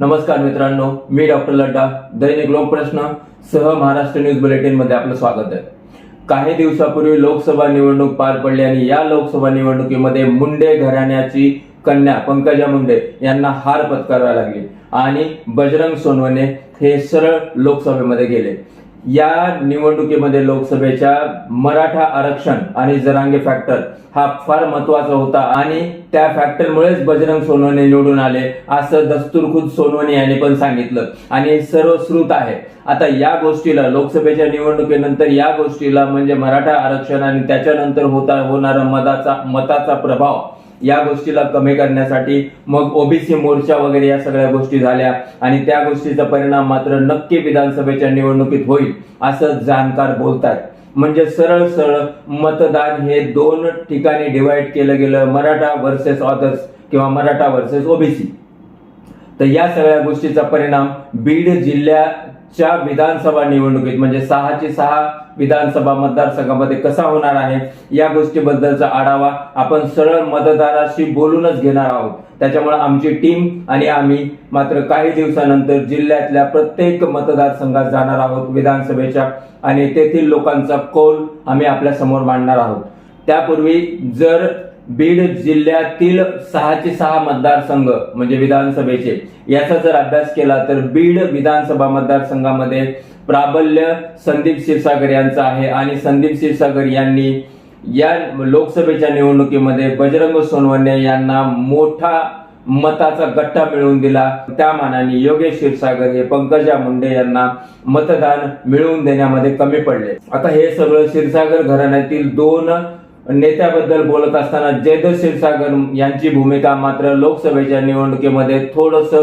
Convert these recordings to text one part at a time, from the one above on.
नमस्कार मित्रांनो मी डॉक्टर लड्डा दैनिक लोकप्रश्न सह महाराष्ट्र न्यूज बुलेटिनमध्ये आपलं स्वागत आहे. काही दिवसापूर्वी लोकसभा निवडणूक पार पडली आणि या लोकसभा निवडणुकीमध्ये मुंडे घराण्याची कन्या पंकजा मुंडे यांना हार पत्करावी लागली आणि बजरंग सोनवणे हे सरळ लोकसभेमध्ये गेले. या निवडणुकीमध्ये लोकसभेच्या मराठा आरक्षण आणि जरांगे फॅक्टर हा फार महत्त्वाचा होता आणि त्या फॅक्टरमुळेच बजरंग सोनवणे निवडून आले असं दस्तूरखुद सोनवणे यांनी पण सांगितलं. आणि सर्वश्रुत सर्व श्रुत आहे. आता या गोष्टीला लोकसभेच्या निवडणुकीनंतर या गोष्टीला म्हणजे मराठा आरक्षण आणि त्याच्यानंतर होता होणारा मताचा मताचा प्रभाव या गोष्टीला कमी करण्यासाठी मग ओबीसी मोर्चा वगैरे या सगळ्या गोष्टी झाल्या आणि त्या गोष्टीचा परिणाम मात्र नक्की विधानसभेच्या निवडणुकीत होईल असं जाणकार बोलतात म्हणजे सरळ सरळ मतदान हे दोन ठिकाणी डिवाइड केलं गेलं मराठा वर्सेस ऑदर्स किंवा मराठा वर्सेस ओबीसी. तर या सगळ्या गोष्टीचा परिणाम बीड जिल्ह्या च्या विधानसभा निवडणुकीत म्हणजे सहाची सहा विधानसभा मतदारसंघामध्ये कसा होणार आहे या गोष्टीबद्दलचा आढावा आपण सरळ मतदाराशी बोलूनच घेणार आहोत. त्याच्यामुळे आमची टीम आणि आम्ही मात्र काही दिवसानंतर जिल्ह्यातल्या प्रत्येक मतदारसंघात जाणार आहोत विधानसभेच्या आणि तेथील लोकांचा कौल आम्ही आपल्यासमोर मांडणार आहोत. त्यापूर्वी जर बीड जिल्ह्यातील सहाचे सहा मतदारसंघ म्हणजे विधानसभेचे. याचा जर अभ्यास केला तर बीड विधानसभा मतदारसंघामध्ये प्राबल्य संदीप क्षीरसागर यांचं आहे. आणि संदीप क्षीरसागर यांनी या लोकसभेच्या निवडणुकीमध्ये बजरंग सोनवणे यांना मोठा मताचा गट्टा मिळवून दिला. त्या मानाने योगेश क्षीरसागर हे पंकजा मुंडे यांना मतदान मिळवून देण्यामध्ये कमी पडले. आता हे सगळं क्षीरसागर घराण्यातील दोन नेत्याबद्दल बोलत असताना जयदत्त क्षीरसागर यांची भूमिका मात्र लोकसभेच्या निवडणुकीमध्ये थोडस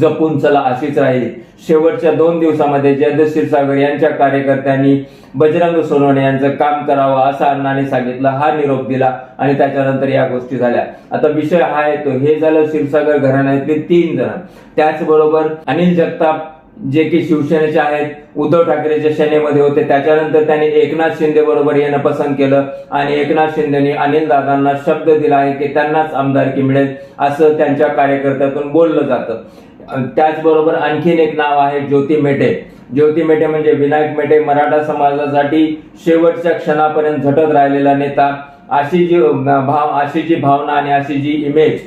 जपून चला अशीच राहील. शेवटच्या दोन दिवसामध्ये जयदत्त क्षीरसागर यांच्या कार्यकर्त्यांनी बजरंग सोनवणे यांचं काम करावं असं अण्णाने सांगितलं हा निरोप दिला आणि त्याच्यानंतर या गोष्टी झाल्या. आता विषय हा येतो हे झालं क्षीरसागर घराण्यातले तीन जण. त्याचबरोबर अनिल जगताप जे की शिवसेनेचे आहेत उद्धव ठाकरेच्या सेनेमध्ये होते. त्याच्यानंतर त्यांनी एकनाथ शिंदे बरोबर येणं पसंत केलं आणि एकनाथ शिंदेने अनिल दादांना शब्द दिला आहे की त्यांनाच आमदारकी मिळेल असं त्यांच्या कार्यकर्त्यातून बोललं जातं. त्याचबरोबर आणखीन एक नाव आहे ज्योती मेटे. ज्योती मेटे म्हणजे विनायक मेटे मराठा समाजासाठी शेवटच्या क्षणापर्यंत झटत राहिलेला नेता. अशी जी भाव अशी जी भावना आणि अशी जी इमेज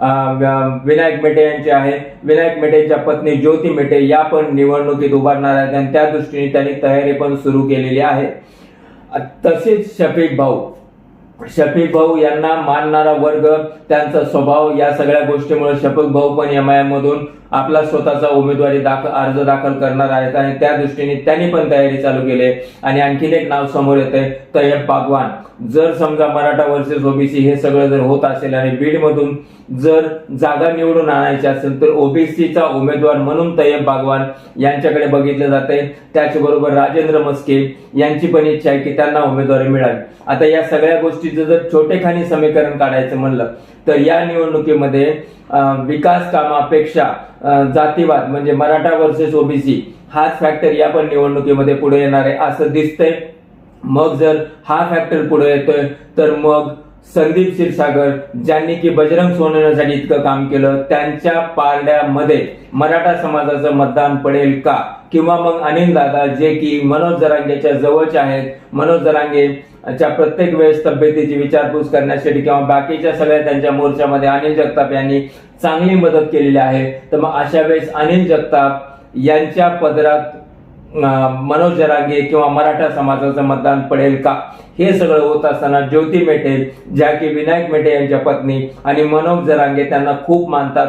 विनायक मेटे यांचे आहे विनायक मेटेच्या पत्नी ज्योती मेटे या पण निवडणुकीत उभारणार आहेत आणि त्या दृष्टीने त्यांनी तयारी पण सुरू केलेली आहे. तसेच शफीक भाऊ. शफीक भाऊ यांना मानणारा वर्ग त्यांचा स्वभाव या सगळ्या गोष्टीमुळे शफीक भाऊ पण एम आय मधून आपला स्वतःचा उमेदवारी दाखल अर्ज दाखल करणार आहेत आणि त्या दृष्टीने त्यांनी पण तयारी चालू केली. आहे. आणि आणखीन एक नाव समोर येते तय्यब बागवान. जर समजा मराठा वर्सेस ओबीसी हे सगळं जर होत असेल आणि बीडमधून जर जागा निवडून आणायची असेल तर ओबीसीचा उमेदवार म्हणून तय्यब बागवान यांच्याकडे बघितलं जाते त्याचबरोबर राजेंद्र मस्के यांची पण इच्छा आहे की त्यांना उमेदवारी मिळावी. आता या सगळ्या गोष्टीचं जर छोटेखानी समीकरण काढायचं म्हणलं तर या निवडणुकीमध्ये विकास कामापेक्षा जातीवाद म्हणजे मराठा वर्सेस ओबीसी हाच फॅक्टर या पण निवडणुकीमध्ये पुढे येणार आहे असं दिसतंय. मग जर हा फॅक्टर पुढे येतोय तर मग संदीप क्षीरसागर ज्यांनी की बजरंग सोनवण्यासाठी इतकं काम केलं त्यांच्या पारड्यामध्ये मराठा समाजाचं मतदान पडेल का? किंवा मग अनिल दादा जे की मनोज जरांगेच्या जवळचे आहेत मनोज जरांगे च्या प्रत्येक वेळेस तब्येतीची विचारपूस करण्यासाठी किंवा बाकीच्या सगळ्या त्यांच्या मोर्चामध्ये अनिल जगताप यांनी चांगली मदत केलेली आहे तर मग अशा वेळेस अनिल जगताप यांच्या पदरात मनोज जरांगे किंवा मराठा समाजाचं मतदान पडेल का? हे सगळं होत असताना ज्योती मेटे ज्या की विनायक मेटे यांच्या पत्नी आणि मनोज जरांगे त्यांना खूप मानतात.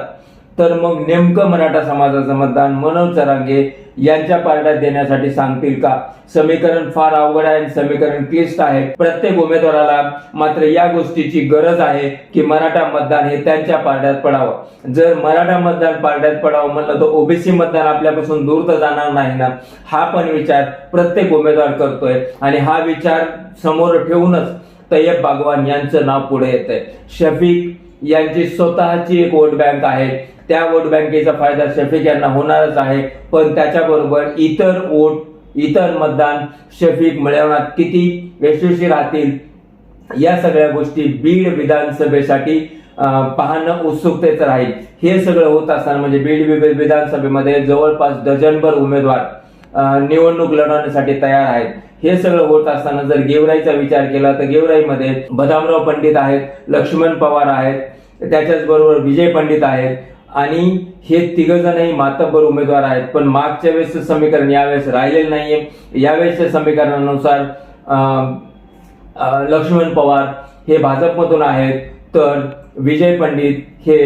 तर मग नेमकं मराठा समाजाचं मतदान मनोज जरांगे यांच्या पारड्यात देण्यासाठी सांगतील का? समीकरण फार अवघड आहे समीकरण क्लिष्ट आहे. प्रत्येक उमेदवाराला मात्र या गोष्टीची गरज आहे की मराठा मतदान हे त्यांच्या पारड्यात पडावं. जर मराठा मतदान पारड्यात पडावं म्हणलं तर ओबीसी मतदान आपल्यापासून दूर तर जाणार नाही ना? हा पण विचार प्रत्येक उमेदवार करतोय आणि हा विचार समोर ठेवूनच तय्यब बागवान यांचं नाव पुढे येत आहे शफीक यांची स्वतःची एक वोट बँक आहे. त्या वोट बँकेचा फायदा शफीक यांना होणारच आहे. पण त्याच्याबरोबर इतर वोट इतर मतदान शफीक मिळवण्यात किती यशस्वी राहतील या सगळ्या गोष्टी बीड विधानसभेसाठी पाहणं उत्सुकतेचं राहील. हे सगळं होत असताना म्हणजे बीड विधानसभेमध्ये जवळपास डझनभर उमेदवार निवडणूक लढवण्यासाठी तयार आहेत. हे सगळं होत असताना जर गेवराईचा विचार केला तर गेवराईमध्ये बदामराव पंडित आहेत लक्ष्मण पवार आहेत त्याच्याच बरोबर विजय पंडित आहेत आणि हे तिघ जणही मातब्बर उमेदवार आहेत. पण मागच्या वेळेस समीकरण यावेळेस राहिलेलं नाहीये. यावेळेसच्या समीकरणानुसार लक्ष्मण पवार हे भाजपमधून आहेत. तर विजय पंडित हे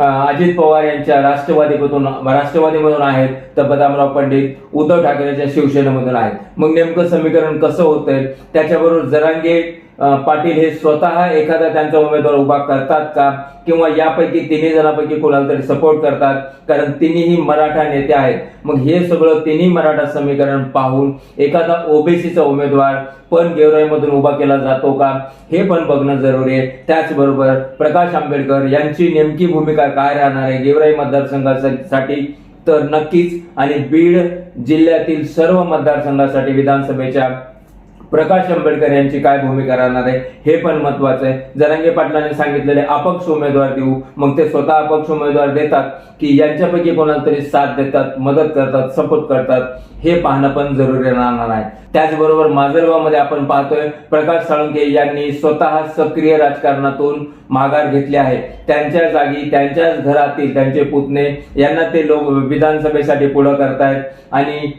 अजित पवार यांच्या राष्ट्रवादीमधून राष्ट्रवादीमधून आहेत. तर बदामराव पंडित उद्धव ठाकरेच्या शिवसेनेमधून आहेत. मग नेमकं समीकरण कसं होतंय? त्याच्याबरोबर जरांगे पाटील हे स्वतः एखादा त्यांचा उमेदवार उभा करतात का? किंवा यापैकी तिन्ही जणांपैकी कोणाला तरी सपोर्ट करतात? कारण तिन्हीही मराठा नेते आहेत. मग हे सगळं तिन्ही मराठा समीकरण पाहून एखादा ओबीसीचा उमेदवार पण गेवराईमधून उभा केला जातो का? हे पण बघणं जरुरी आहे. त्याचबरोबर प्रकाश आंबेडकर यांची नेमकी भूमिका काय राहणार आहे? गेवराई मतदारसंघासाठी तर नक्कीच. आणि बीड जिल्ह्यातील सर्व मतदारसंघासाठी विधानसभेच्या प्रकाश आंबेडकर यांची काय भूमिका राहणार आहे हे पण महत्वाचं आहे. जरांगे पाटलांनी सांगितलेले अपक्ष उमेदवार देऊ. मग ते स्वतः अपक्ष उमेदवार देतात की यांच्यापैकी कोणाला तरी साथ देतात मदत करतात सपोर्ट करतात. हे पाहणं पण जरुरी राहणार आहे. त्याचबरोबर माजलगावमध्ये आपण पाहतोय प्रकाश साळुंके यांनी स्वतः सक्रिय राजकारणातून माघार घेतली आहे. त्यांच्या जागी त्यांच्याच घरातील त्यांचे पुतणे यांना ते लोक विधानसभेसाठी पुढं करतायत. आणि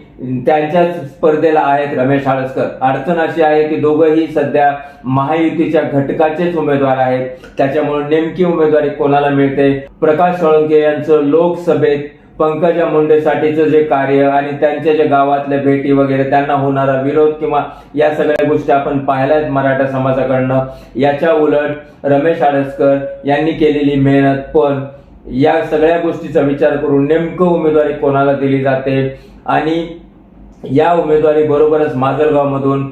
त्यांच्याच स्पर्धेला आहेत रमेश आळसकर अडचण अशी आहे की दोघंही सध्या महायुतीच्या घटकाचेच उमेदवार आहेत. त्याच्यामुळे नेमकी उमेदवारी कोणाला मिळते? प्रकाश साळुंके यांचं लोकसभेत पंकजा मुंडेसाठीचं जे कार्य आणि त्यांच्या जे गावातल्या भेटी वगैरे त्यांना होणारा विरोध किंवा या सगळ्या गोष्टी आपण पाहिल्या आहेत मराठा समाजाकडनं. याच्या उलट रमेश आडसकर यांनी केलेली मेहनत पण या सगळ्या गोष्टीचा विचार करून नेमकं उमेदवारी कोणाला दिली जाते? आणि या उमेदवारी बरोबरच माजलगावमधून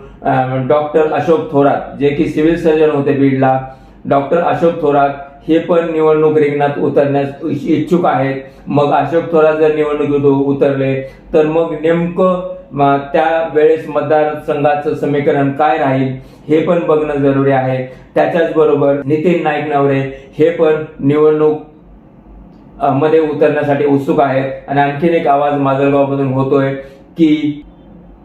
डॉक्टर अशोक थोरात जे की सिव्हिल सर्जन होते बीडला डॉक्टर अशोक थोरात हे पण निवडणूक रिंगणात उतरण्यास इच्छ- इच्छुक आहेत. मग अशोक थोरात जर निवडणुकीत उतरले तर मग नेमकं त्या वेळेस मतदारसंघाचं समीकरण काय राहील हे पण बघणं जरुरी आहे. त्याच्याच बरोबर नितीन नाईक नवरे हे पण निवडणूकमध्ये उतरण्यासाठी उत्सुक आहेत. आणि आणखीन एक आवाज माजलगावमधून होतोय की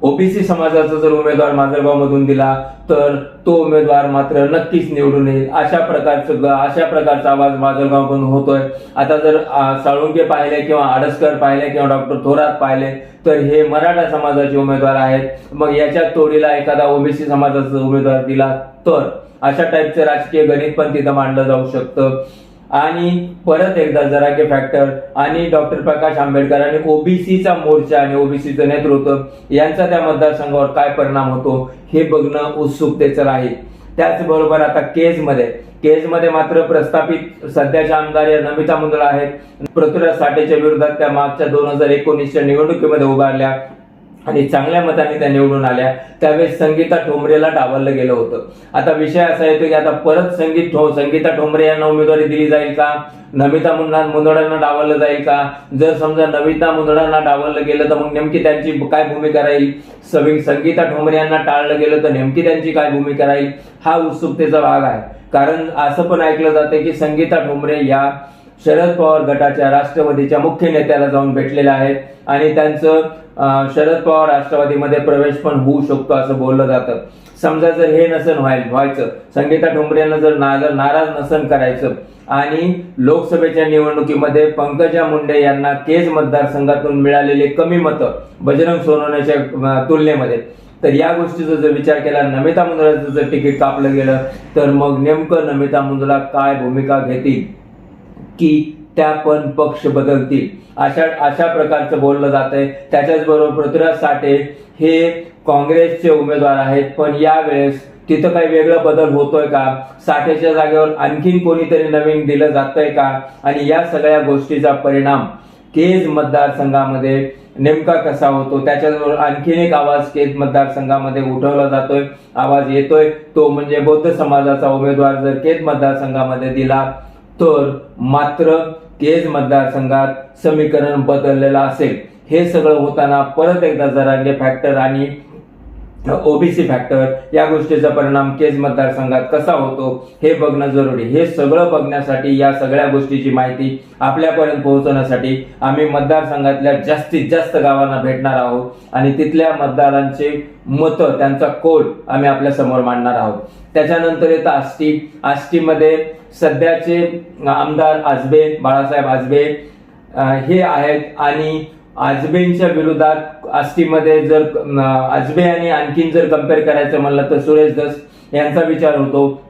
ओबीसी समाजाचा जर उमेदवार माजलगाव मधून दिला तर तो उमेदवार मात्र नक्कीच निवडून येईल. अशा प्रकारचं अशा प्रकारचा आवाज माजलगाव मधून होतोय. आता जर साळुंके पाहिले किंवा आडसकर पाहिले किंवा डॉक्टर थोरात पाहिले तर हे मराठा समाजाचे उमेदवार आहेत. मग याच्या तोडीला एखादा ओबीसी समाजाचा उमेदवार दिला तर अशा टाईपचं राजकीय गणित पण तिथं मांडलं जाऊ शकतं. आणि परत एकदा जराके फॅक्टर आणि डॉक्टर प्रकाश आंबेडकर आणि ओबीसीचा मोर्चा आणि ओबीसीचं नेतृत्व यांचा त्या मतदारसंघावर काय परिणाम होतो हे बघणं उत्सुकतेचं राहील. त्याचबरोबर आता केजमध्ये केजमध्ये मात्र प्रस्थापित सध्याच्या आमदार या नमिता मुंदळा आहेत. पृथ्वीराज साठेच्या विरोधात त्या मागच्या दोन हजार एकोणीसच्या निवडणुकीमध्ये उभारल्या. आणि चांगल्या मताने त्या निवडून आल्या. त्यावेळेस संगीता ठोंबरेला डावललं गेलं होतं. आता विषय असा येतो की आता परत संगीत ठो संगीता ठोंबरे यांना उमेदवारी दिली जाईल का? नमिता मुंडा मुंदडांना डावललं जाईल का? जर समजा नमिता मुंदडांना डावललं गेलं तर मग नेमकी त्यांची काय भूमिका राहील? सविंग संगीता ठोंबरे यांना टाळलं गेलं तर नेमकी त्यांची काय भूमिका राहील? हा उत्सुकतेचा भाग आहे. कारण असं पण ऐकलं जातं की संगीता ठोंबरे या शरद पवार गटाच्या राष्ट्रवादीच्या मुख्य नेत्याला जाऊन भेटलेले आहेत आणि त्यांचं शरद पवार राष्ट्रवादीमध्ये प्रवेश पण होऊ शकतो असं बोललं जातं. समजा जर हे नसन व्हायचं व्हायचं संगीता ठोंबरे यांना जर ना जर नाराज नसन करायचं आणि लोकसभेच्या निवडणुकीमध्ये पंकजा मुंडे यांना केज मतदारसंघातून मिळालेले कमी मतं बजरंग सोनवण्याच्या तुलनेमध्ये तर या गोष्टीचा जर विचार केला नमिता मुंदलाचं जर तिकीट कापलं गेलं तर मग नेमकं नमिता मुंदला काय भूमिका घेतील? की त्या पण पक्ष बदलतील. अशा अशा प्रकारचं बोललं जातंय. त्याच्याच बरोबर पृथ्वीराज साठे हे काँग्रेसचे उमेदवार आहेत पण यावेळेस तिथं काही वेगळा बदल होतोय का? साठेच्या जागेवर आणखीन कोणीतरी नवीन दिलं जातंय का? आणि या सगळ्या गोष्टीचा परिणाम केज मतदारसंघामध्ये नेमका कसा होतो? त्याच्याबरोबर आणखीन एक आवाज केज मतदारसंघामध्ये उठवला जातोय. आवाज येतोय. तो म्हणजे बौद्ध समाजाचा उमेदवार जर केज मतदारसंघामध्ये दिला तर मात्र केज मतदारसंघात समीकरण बदललेलं असेल. हे सगळं होताना परत एकदा जरांगे फॅक्टर आणि ओबीसी फॅक्टर या गोष्टीचा परिणाम केज मतदारसंघात कसा होतो हे बघणं जरुरी. हे सगळं बघण्यासाठी या सगळ्या गोष्टीची माहिती आपल्यापर्यंत पोहोचवण्यासाठी आम्ही मतदारसंघातल्या जास्तीत जास्त गावांना भेटणार आहोत आणि तिथल्या मतदारांचे मतं त्यांचा कोल आम्ही आपल्यासमोर मांडणार आहोत. त्याच्यानंतर येतं आष्टी. आष्टीमध्ये सध्याचे आमदार आजबे बाळासाहेब आजबे हे आहेत. आणि आजबेंच्या विरोधात आष्टीमध्ये जर आजबे आणि आणखीन जर कंपेअर करायचं म्हणलं तर सुरेश दस यांचा विचार होतो.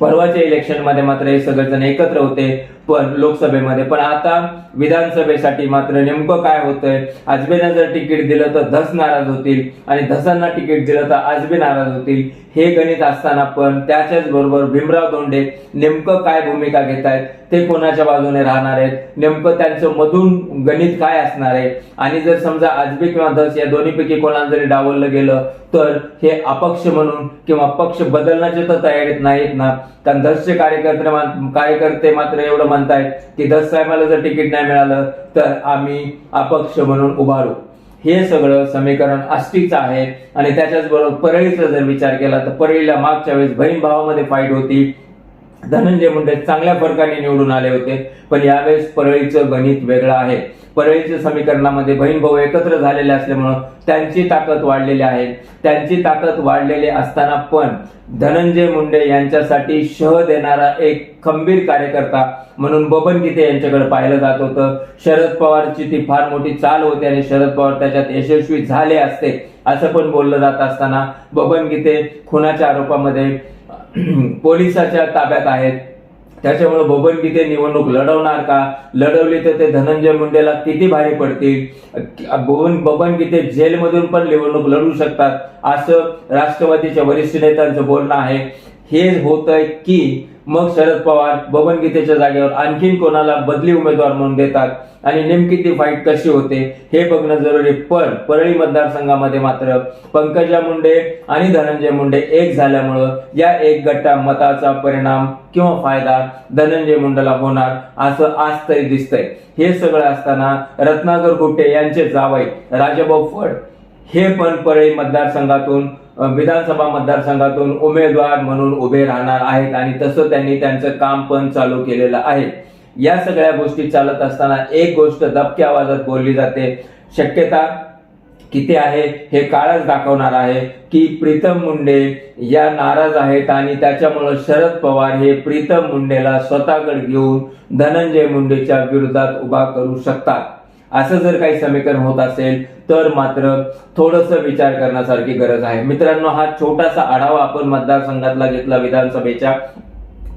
परवाच्या इलेक्शनमध्ये मात्र हे सगळेजण एकत्र होते पण लोकसभेमध्ये. पण आता विधानसभेसाठी मात्र नेमकं काय होतंय? आजबेनं जर तिकीट दिलं तर धस नाराज होतील आणि धसांना तिकीट दिलं तर आजबे नाराज होतील हे गणित असताना पण त्याच्याच बरोबर भीमराव धोंडे नेमकं काय भूमिका घेत आहेत ते कोणाच्या बाजूने राहणार आहेत? नेमकं त्यांचं मधून गणित काय असणार आहे? आणि जर समजा आजबे किंवा धस या दोन्हीपैकी कोणाला जरी डावललं गेलं तर हे अपक्ष म्हणून किंवा पक्ष बदलण्याच्या तर तयारीत नाहीत ना? कारण धसचे कार्यकर्ते कार्यकर्ते मात्र एवढं म्हणतायत की धस साहेबाला जर तिकीट नाही मिळालं तर आम्ही अपक्ष म्हणून उभारू. हे सगळं समीकरण आष्टीचं आहे आणि त्याच्याच बरोबर परळीचा जर विचार केला तर परळीला मागच्या वेळेस बहीण भावामध्ये फाईट होती. धनंजय मुंडे चांगल्या फरकाने निवडून आले होते पण यावेळेस परळीचं गणित वेगळं आहे. परळीच्या समीकरणामध्ये बहीण भाऊ एकत्र झालेले असल्यामुळं त्यांची ताकद वाढलेली आहे. त्यांची ताकद वाढलेली असताना पण धनंजय मुंडे यांच्यासाठी शह देणारा एक खंबीर कार्यकर्ता म्हणून बबन गीते यांच्याकडे पाहिलं जात होतं. शरद पवारची ती फार मोठी चाल होती आणि शरद पवार त्याच्यात यशस्वी झाले असते असं पण बोललं जात असताना बबन गीते खुनाच्या आरोपामध्ये पोलिसाच्या ताब्यात आहेत. त्याच्यामुळे बबन गीते निवडणूक लढवणार का? लढवली तर ते धनंजय मुंडेला किती भारी पडतील? बबन बबन गीते जेलमधून पण निवडणूक लढू शकतात असं राष्ट्रवादीच्या वरिष्ठ नेत्यांचं बोलणं आहे. हे होत आहे की मग शरद पवार बबन गीतेच्या जागेवर आणखीन कोणाला बदली उमेदवार म्हणून देतात? आणि नेमकी ती फाईट कशी होते? हे बघणं जरुरी. पण परळी मतदारसंघामध्ये मात्र पंकजा मुंडे आणि धनंजय मुंडे एक झाल्यामुळं या एक गट्टा मताचा परिणाम किंवा फायदा धनंजय मुंडेला होणार असं आज तरी दिसतंय. हे सगळं असताना रत्नाकर गुट्टे यांचे जावई राजाभाऊ फड हे पण परळी मतदारसंघातून विधानसभा मतदारसंघातून उमेदवार म्हणून उभे राहणार आहेत आणि तसं त्यांनी त्यांचं काम पण चालू केलेलं आहे. या सगळ्या गोष्टी चालत असताना एक गोष्ट दबक्या आवाजात बोलली जाते. शक्यता किती आहे हे काळच दाखवणार आहे की प्रीतम मुंडे या नाराज आहेत आणि त्याच्यामुळं शरद पवार हे प्रीतम मुंडेला स्वतःकडे घेऊन धनंजय मुंडेच्या विरोधात उभा करू शकतात. असं जर काही समीकरण होत असेल तर मात्र थोडस विचार करण्यासारखी गरज आहे. मित्रांनो हा छोटासा आढावा आपण मतदारसंघातला घेतला विधानसभेच्या.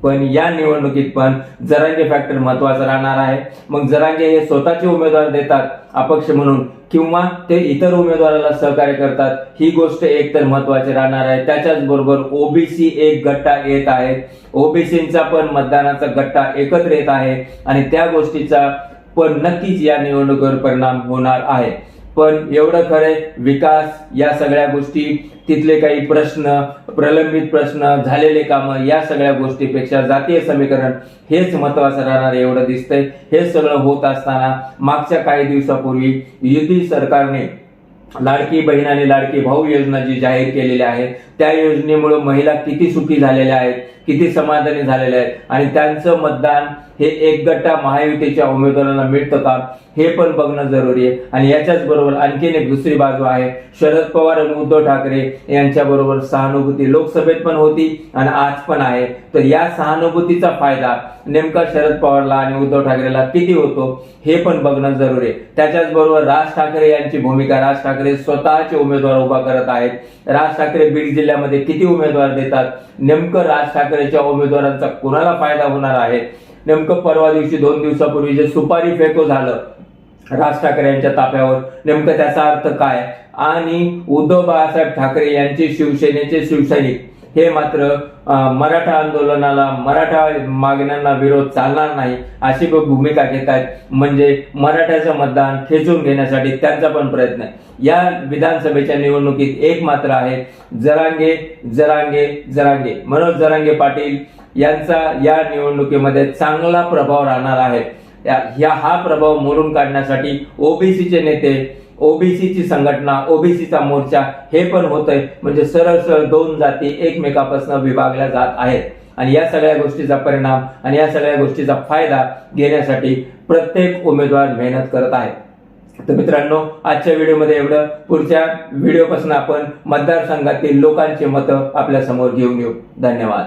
पण या निवडणुकीत पण जरांगे फॅक्टर महत्त्वाचा राहणार आहे. मग जरांगे हे स्वतःचे उमेदवार देतात अपक्ष म्हणून किंवा ते इतर उमेदवाराला सहकार्य करतात ही गोष्ट एक तर महत्वाची राहणार आहे. त्याच्याच बरोबर ओबीसी एक गट्टा येत आहे. ओबीसीचा पण मतदानाचा गट्टा एकत्र येत आहे. आणि त्या गोष्टीचा पण नक्कीच या निवडणुकीवर परिणाम होणार आहे. पण एवढं खरंय विकास या सगळ्या गोष्टी तिथले काही प्रश्न प्रलंबित प्रश्न झालेले कामं या सगळ्या गोष्टीपेक्षा जातीय समीकरण हेच महत्वाचं राहणार एवढं दिसतंय. हे सगळं होत असताना मागच्या काही दिवसापूर्वी युती सरकारने लाडकी बहीण आणि लाडकी भाऊ योजना जी जाहीर केलेली आहे त्या योजनेमुळे महिला किती सुखी झालेल्या आहेत किती समाधानी झालेल्या आहेत आणि त्यांचं मतदान हे एक गट्टा महायुतीच्या उमेदवारांना मिळतं का हे पण बघणं जरुरी आहे. आणि याच्याच बरोबर आणखीन एक दुसरी बाजू आहे शरद पवार आणि उद्धव ठाकरे यांच्या बरोबर सहानुभूती लोकसभेत पण होती आणि आज पण आहे. तर या सहानुभूतीचा फायदा नेमका शरद पवारला आणि उद्धव ठाकरेला किती होतो हे पण बघणं जरुरी आहे. त्याच्याच बरोबर राज ठाकरे यांची भूमिका राज ठाकरे स्वतःचे उमेदवार उभा करत आहेत. राज ठाकरे बीड जिल्ह्यामध्ये किती उमेदवार देतात? नेमकं राज ठाकरेच्या उमेदवारांचा कुणाला फायदा होणार आहे? नेमकं परवा दिवशी दोन दिवसापूर्वी जे सुपारी फेको झालं राज ठाकरे यांच्या ताफ्यावर नेमकं त्याचा अर्थ काय? आणि उद्धव बाळासाहेब ठाकरे यांचे शिवसेनेचे शिवसैनिक हे मात्र मराठा आंदोलनाला मराठा मागण्यांना विरोध चालणार नाही अशी भूमिका घेत आहेत म्हणजे मराठ्याचं मतदान खेचून घेण्यासाठी त्यांचा पण प्रयत्न आहे. या विधानसभेच्या निवडणुकीत एक मात्र आहे जरांगे जरांगे जरांगे. मनोज जरांगे पाटील यांचा या निवडणुकीमध्ये चांगला प्रभाव राहणार आहे. या- या हा प्रभाव मोडून काढण्यासाठी ओबीसीचे नेते ओबीसीची संघटना ओबीसीचा मोर्चा हे पण होतंय. म्हणजे सरळ सरळ दोन जाती एकमेकापासून विभागल्या जात आहेत. आणि या सगळ्या गोष्टीचा परिणाम आणि या सगळ्या गोष्टीचा फायदा घेण्यासाठी प्रत्येक उमेदवार मेहनत करत आहे तर मित्रांनो आजच्या व्हिडिओमध्ये एवढं. पुढच्या व्हिडिओपासून आपण मतदारसंघातील लोकांची मतं आपल्यासमोर घेऊन येऊ. धन्यवाद.